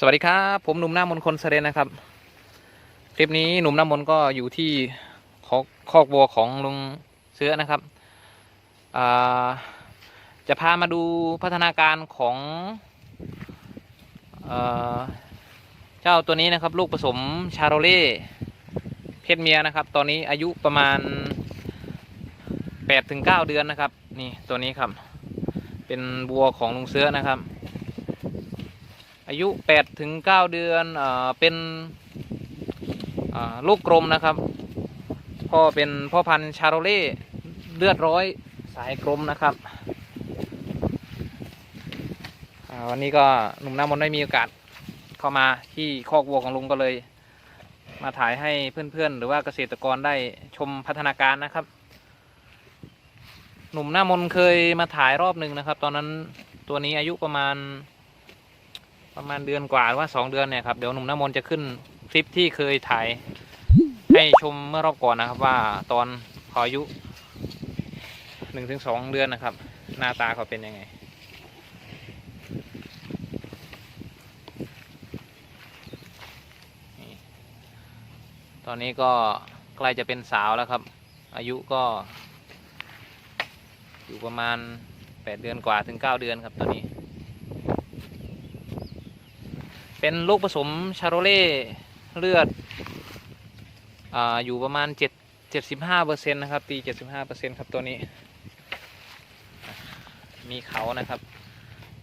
สวัสดีครับผมหนุ่มหน้ามนคนเสเรนนะครับคลิปนี้หนุ่มหน้ามนก็อยู่ที่คอกคอกวัวของลุงเสือนะครับจะพามาดูพัฒนาการของเจ้าตัวนี้นะครับ ลูกผสมชาโรเล่เพศเมียนะครับ ตอนนี้อายุประมาณ8ถึง9เดือนนะครับ นี่ตัวนี้ครับ เป็นวัวของลุงเสือนะครับ อายุ8ถึง9เดือนเอ่อเป็นอ่าลูกกลมนะครับพ่อเป็นพ่อพันธุ์ชาโรเล่เลือดร้อยสายกลมนะครับอ่าวันนี้ก็หนุ่มน้ำมนได้มีโอกาสเข้ามาที่คอกวัวของลุงก็เลย มาถ่ายให้เพื่อนๆ หรือว่าเกษตรกรได้ชมพัฒนาการนะครับ หนุ่มหน้ามนเคยมาถ่ายรอบหนึ่งนะครับ ตอนนั้นตัวนี้อายุประมาณ ประมาณเดือนกว่าหรือว่าสองเดือนเนี่ยครับเดี๋ยวหนุ่มน้ำมนต์จะขึ้นคลิปที่เคยถ่ายให้ชมเมื่อรอบก่อนนะครับ ว่าตอนเขาอายุหนึ่งถึงสองเดือนนะครับ หน้าตาเขาเป็นยังไงตอนนี้ก็ใกล้จะเป็นสาวแล้วครับ อายุก็ อยู่ประมาณแปดเดือนกว่าถึงเก้าเดือนครับตอนนี้ เป็นลูกผสมชาโรเล่เลือดออยู่ประมาณเจ็ดเจ็ดสิบห้าเปอร์เซ็นต์นะครับ ตีเจ็ดสิบห้าเปอร์เซ็นต์ครับตัวนี้ มีเขานะครับ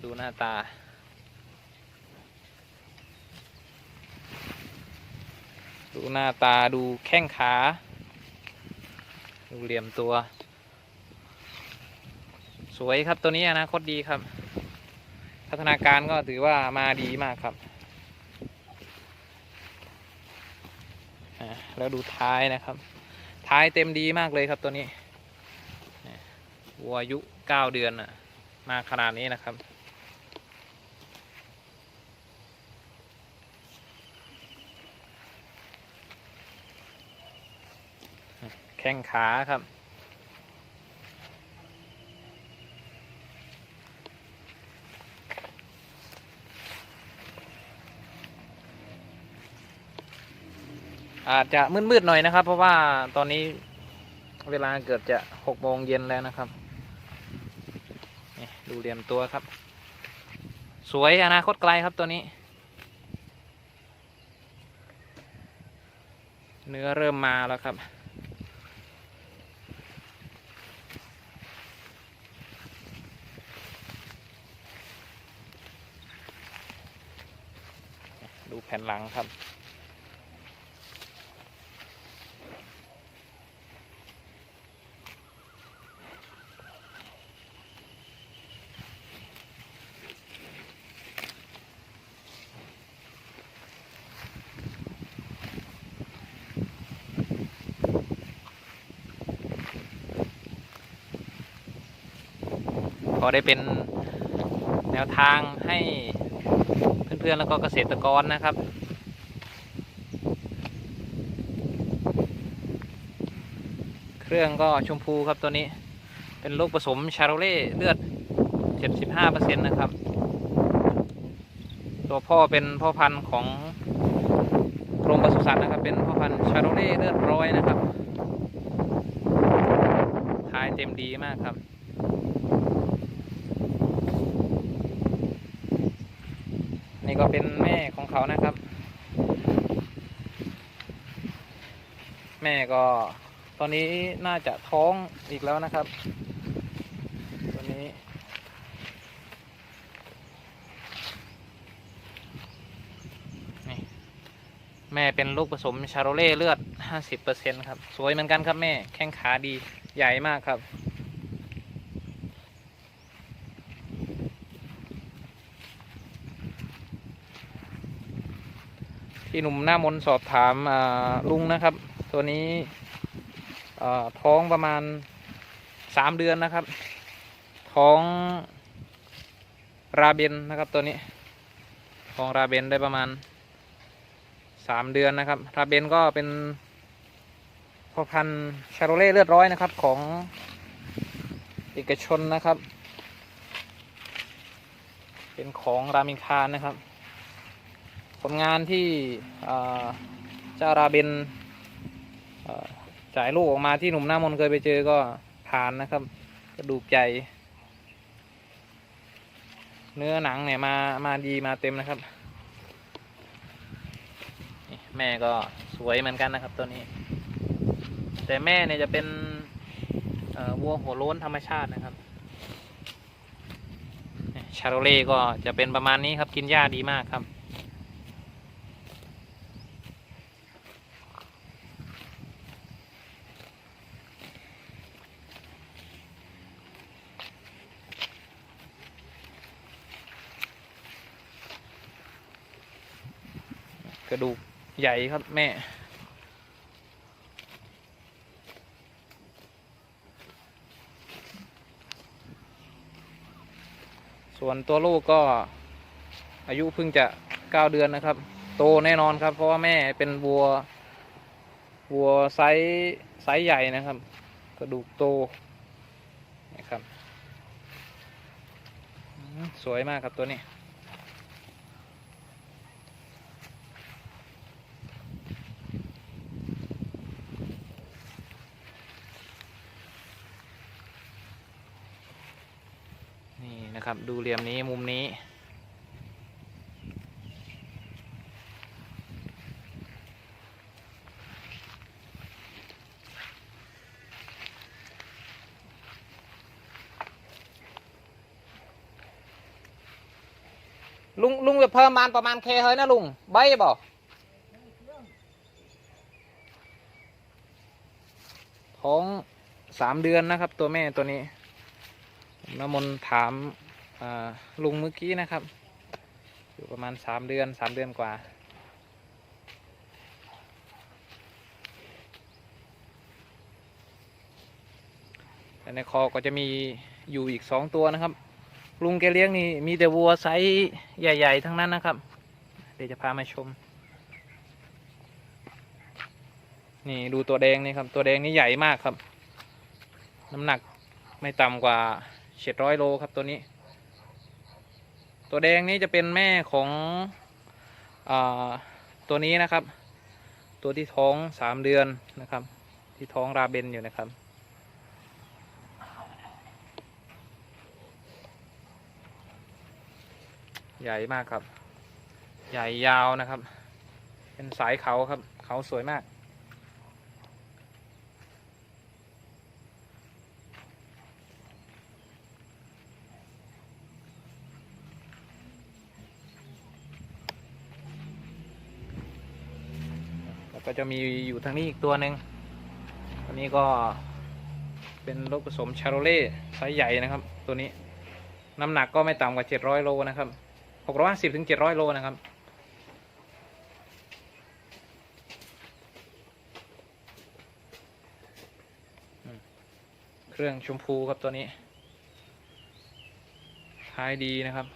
ดูหน้าตา ดูหน้าตาดูแข้งขา ดูเหลี่ยมตัว สวยครับตัวนี้อนาคตดีครับ พัฒนาการก็ถือว่ามาดีมากครับ อ่าแล้วดูท้ายนะครับ ท้ายเต็มดีมากเลยครับตัวนี้วัวอายุเก้าเดือนน่ะมาขนาดนี้นะครับ แข้งขาครับ อาจจะมืดๆหน่อยนะครับ เพราะว่าตอนนี้เวลาเกือบจะหกโมงเย็นแล้วนะครับนี่ดูเหลี่ยมตัวครับ สวยอนาคตไกลครับตัวนี้ เนื้อเริ่มมาแล้วครับดูแผ่นหลังครับ พอได้เป็นแนวทางให้เพื่อนๆแล้วก็เกษตรกรนะครับ เครื่องก็ชมพูครับตัวนี้ เป็นลูกผสมชาโรเล่เลือด 75%นะครับ ตัวพ่อเป็นพ่อพันธุ์ของกรมปศุสัตว์นะครับ เป็นพ่อพันธุ์ชาโรเล่เลือดร้อยนะครับทายเต็มดีมากครับ นี่ก็เป็นแม่ของเขานะครับ แม่ก็ ตอนนี้น่าจะท้องอีกแล้วนะครับตัวนี้ นี่ แม่เป็นลูกผสมชาโรเล่เลือด 50%ครับ สวยเหมือนกันครับแม่ แข้งขาดี ใหญ่มากครับ ที่หนุ่มหน้ามนสอบถามลุงนะครับ ตัวนี้ท้องประมาณสามเดือนนะครับ ท้องราเบนนะครับตัวนี้ท้องราเบนได้ประมาณสามเดือนนะครับ ราเบนก็เป็นพ่อพันธุ์ชาโรเล่เลือดร้อยนะครับของเอกชนนะครับ เป็นของรามินคารนะครับ ลงานที่าเจ้าราเบนอ่าจ่ายลูกออกมาที่หนุ่มหน้ามนเคยไปเจอก็ผ่านนะครับ กระดูกใจเนื้อหนังเนี่ยมามาดีมาเต็มนะครับ แม่ก็สวยเหมือนกันนะครับตัวนี้ แต่แม่เนี่ยจะเป็นวัวหัวโล้นธรรมชาตินะครับชาโรเล่ก็จะเป็นประมาณนี้ครับกินหญ้าดีมากครับ ก ระดูกใหญ่ครับแม่ ส่วนตัวลูกก็อายุเพิ่งจะเก้าเดือนนะครับ โตแน่นอนครับ เพราะว่าแม่เป็นวัว วัวไซส์ไซส์ใหญ่นะครับ กระดูกโตนะครับ สวยมากครับตัวนี้ นะครับ ดูเหลี่ยมนี้มุมนี้ ลุงลุงจะเพิ่มมานประมาณเคเฮ้ยนะลุงใบบอกท้องสามเดือนนะครับ ตัวแม่ตัวนี้น้ำมนถาม ลุงเมื่อกี้นะครับ อยู่ประมาณสามเดือนสามเดือนกว่า แต่ในคอก็จะมีอยู่อีกสองตัวนะครับ ลุงแกเลี้ยงนี่มีแต่วัวไซส์ใหญ่ ๆ ทั้งนั้นนะครับ เดี๋ยวจะพามาชม นี่ดูตัวแดงนี่ครับ ตัวแดงนี่ใหญ่มากครับ น้ำหนักไม่ต่ำกว่าเจ็ดร้อยโลครับตัวนี้ ตัวแดงนี้จะเป็นแม่ของอตัวนี้นะครับ ตัวที่ท้องสามเดือนนะครับ ที่ท้องราเบนอยู่นะครับ ใหญ่มากครับ ใหญ่ยาวนะครับ เป็นสายเขาครับ เขาสวยมาก ก็จะมีอยู่ทางนี้อีกตัวหนึ่งตัวนี้ก็เป็นลูกผสมชาโรเล่ไซส์ใหญ่นะครับ ตัวนี้น้ำหนักก็ไม่ต่ำกว่า 700 โลนะครับ 650ถึง700 โลนะครับ เครื่องชมพูครับตัวนี้ ท้ายดีนะครับ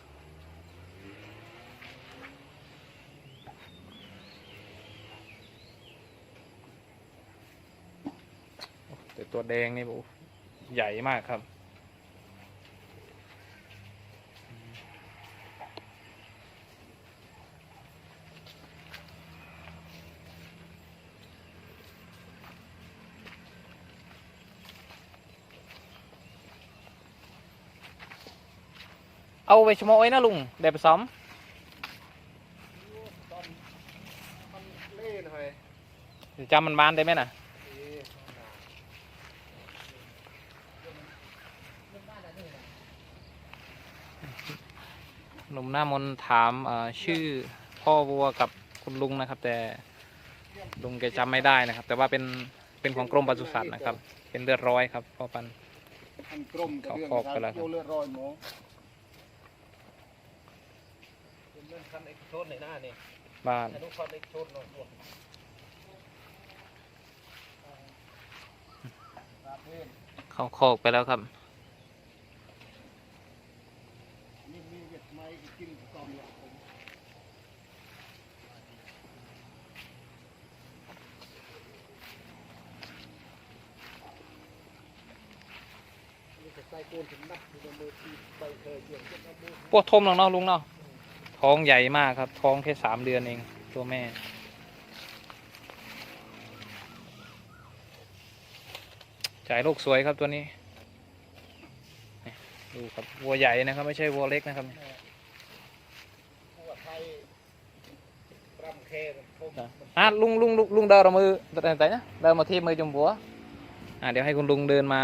แต่ตัวแดงนี่โอ้ใหญ่มากครับ เอาไปชะโมยนะลุงเดี๋ยวไปซ้อมมันเล่นหน่อยเดี๋ยวจำมันบานได้ไหมน่ะ เอ๊ะ ห นุ่มหน้ามนถามชื่อพ่อวัวกับคุณลุงนะครับ แต่ลุงแกจำไม่ได้นะครับ แต่ว่าเป็นเป็นของกรมปศุสัตว์นะครับ เป็นเลือดร้อยครับพ่อปันเรื่องเขาคอบไปแล้วครันกรมเขานี่บ้านอนุคันเอกชนหน่อยพวกตาเพนเข้าคอกไปแล้วครับ นี่มีเวทไม้กินกล่อมหลักผมนี่จะใส่โกนถึงนักดูมือทีใบเคยเกี่ยวกับมือ ปวดทมหรอกเนาะลุงเนาะท้องใหญ่มากครับ ท้องแค่สามเดือนเองตัวแม่ จ่ายลูกสวยครับตัวนี้ ดูครับวัวใหญ่นะครับ ไม่ใช่วัวเล็กนะครับนคมอะลุงลุงลุงลุงเดินเอามือเดินไหนนะเดินมาที่มือจมวัวอะเดี๋ยวให้คุณลุงเดินมา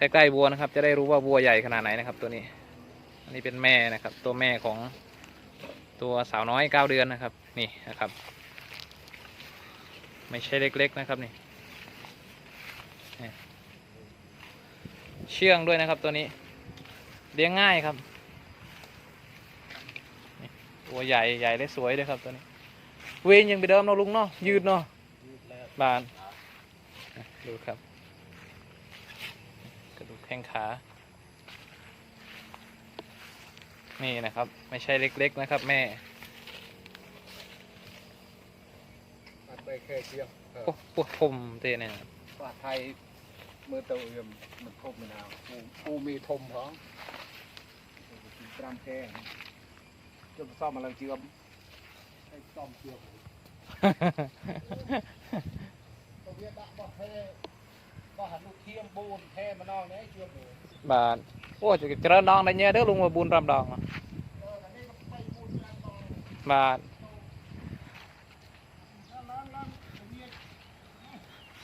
ใกล้ๆวัวนะครับ จะได้รู้ว่าวัวใหญ่ขนาดไหนนะครับ ตัวนี้ อันนี้เป็นแม่นะครับ ตัวแม่ของตัวสาวน้อยเก้าเดือนนะครับ นี่นะครับ ไม่ใช่เล็กๆนะครับนี่เชื่องด้วยนะครับตัวนี้ เลี้ยงง่ายครับตัวใหญ่ใหญ่และสวยด้วยครับตัวนี้ เวนยังไปเดิมเนาะลุงเนาะยืดเนาะบานดูครับ ข้งขา นี่นะครับ ไม่ใช่เล็กๆนะครับแม่มันไปเคยเชียงเออโอ้ปวดทมเตเนี่ยว่าไทยมือเตาเอื่อมมันคมมะนาวปูปูมีทมพร้อมรำเคจนซ่อมมาลังเจือมให้ซ่อมเจือมตัวเวียดะ บ่เทบ่หันลูกเทียมบูนเทมานอกเนี่ยเจือมหมูบานโอ้จะเจริญดองได้เงี้ยเด้อลุงมาบุญรำดองอะบาน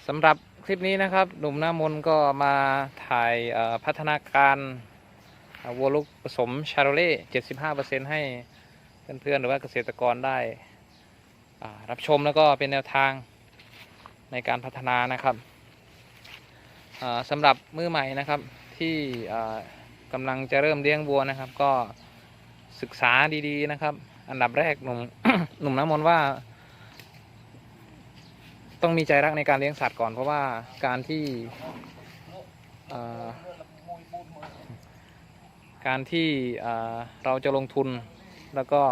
สำหรับคลิปนี้นะครับ หนุ่มหน้ามนก็มาถ่ายพัฒนาการวัวลูกผสมชาโรเล่75%ให้เพื่อนๆหรือว่าเกษตรกรได้รับชมแล้วก็เป็นแนวทางในการพัฒนานะครับ สำหรับมือใหม่นะครับที่กำลังจะเริ่มเลี้ยงวัวนะครับ ก็ศึกษาดีๆนะครับ อันดับแรกหนุ่มหนุ่มน้ำมนต์ว่า ต้องมีใจรักในการเลี้ยงสัตว์ก่อนเพราะว่าการที่การที่เราจะลงทุนแล้วก็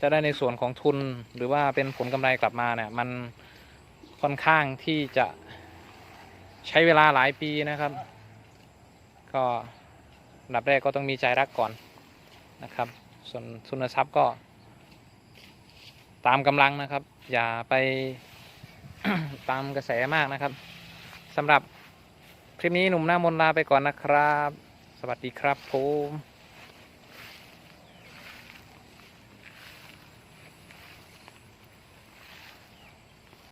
จะได้ในส่วนของทุนหรือว่าเป็นผลกำไรกลับมาเนี่ย มันค่อนข้างที่จะ ใช้เวลาหลายปีนะครับ ก็ดับแรกก็ต้องมีใจรักก่อนนะครับ ส่วนทุนทรัพย์ก็ ตามกำลังนะครับ อย่าไปตามกระแสมากนะครับสำหรับคลิปนี้หนุ่มหน้ามนลาไปก่อนนะครับ สวัสดีครับผม